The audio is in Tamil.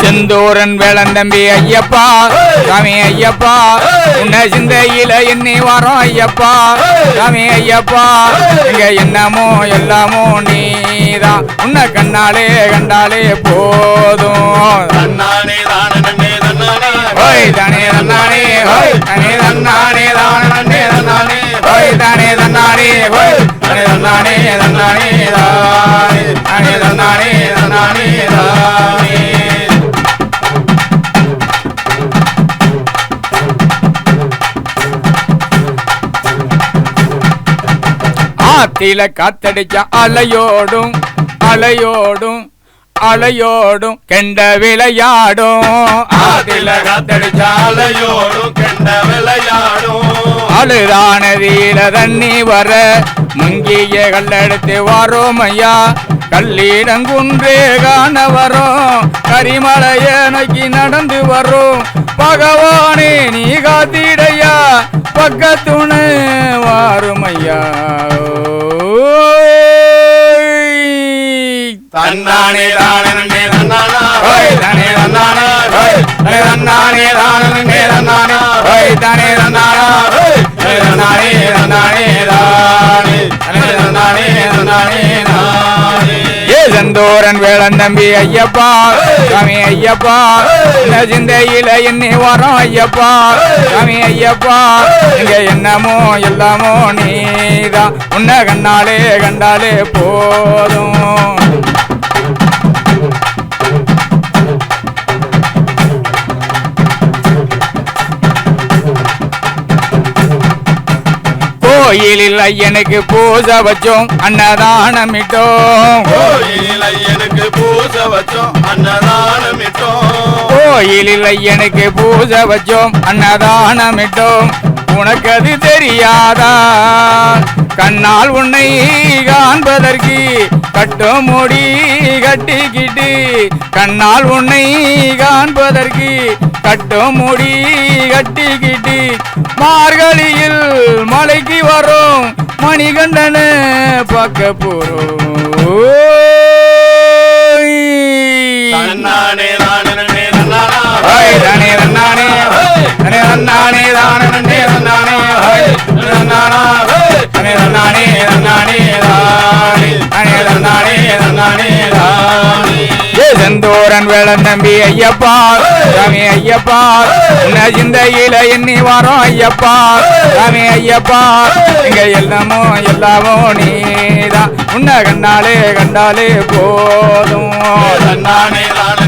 செந்தூரன் வேளந்தம்பி ஐயப்பா சாமி ஐயப்பா உன்னை சிந்தையில எண்ணி வரோம் ஐயப்பா சாமி ஐயப்பா இங்க என்னமோ எல்லாமோ நீதான். உன்னை கண்ணாலே கண்டாலே போதும். தன்னானே தானே. தன்னானே தன்னானே தானே. தானே தன்னானே தன்னானே தானே. ஆத்தில காத்தடிச்ச அலையோடும் அலையோடும் அலையோடும் கெண்ட விளையாடும். ஆத்தில காத்தடிச்ச அலையோடும் கெண்ட விளையாடும். அழுதானதியில தண்ணி வர முங்கிய கல்லெடுத்து வரோம் ஐயா கல்லீடங்குன்றே காண வரோம் கரிமலைய நோக்கி நடந்து வரோம் பகவானே நீ காத்திடையா? பக்கத்துணை வாரும் ஐயா தன்னானே? தானே தன்னானா? தானே தன்னானா தன்னானே தானே தன்னானே? தானே தன்னானா? தானே செந்தூரன் வேளன் தம்பி ஐயப்பா. சாமி ஐயப்பா. இந்த சிந்தையில எண்ணி வரோம் ஐயப்பா. சாமி ஐயப்பா. இங்க என்னமோ எல்லாமோ நீதான். உன்னை கண்ணாலே கண்டாலே போதும். கோயிலில் ஐயனுக்கு பூஜை வச்சோம் அன்னதானமிட்டோம். கோயிலில் ஐயனுக்கு பூசை வச்சோம் அன்னதானம் இட்டோம் கோயிலில் ஐயனுக்கு பூஜை வச்சோம் அன்னதானமிட்டோம். உனக்கு அது தெரியாதா? கண்ணால் உன்னை காண்பதற்கு கட்டும் முடி கட்டிக்கிட்டு கண்ணால் உன்னை காண்பதற்கு கட்டும் முடி கட்டிக்கிட்டு மார்கழியில் மலைக்கு வரும் மணிகண்டன பார்க்க போறோம் நானே தானே நானே தன்னானா நானே தானே தன்னானே ஹோய் செந்தூரன் வேளன் நம்பி ஐயப்பா. சாமி ஐயப்பா. உன்னை சிந்தையில எண்ணி வரோம் ஐயப்பா. சாமி ஐயப்பா. இங்க எல்லாமோ எல்லாமோ நீதான். உன்னை கண்டாலே கண்டாலே போதும். நானே நானே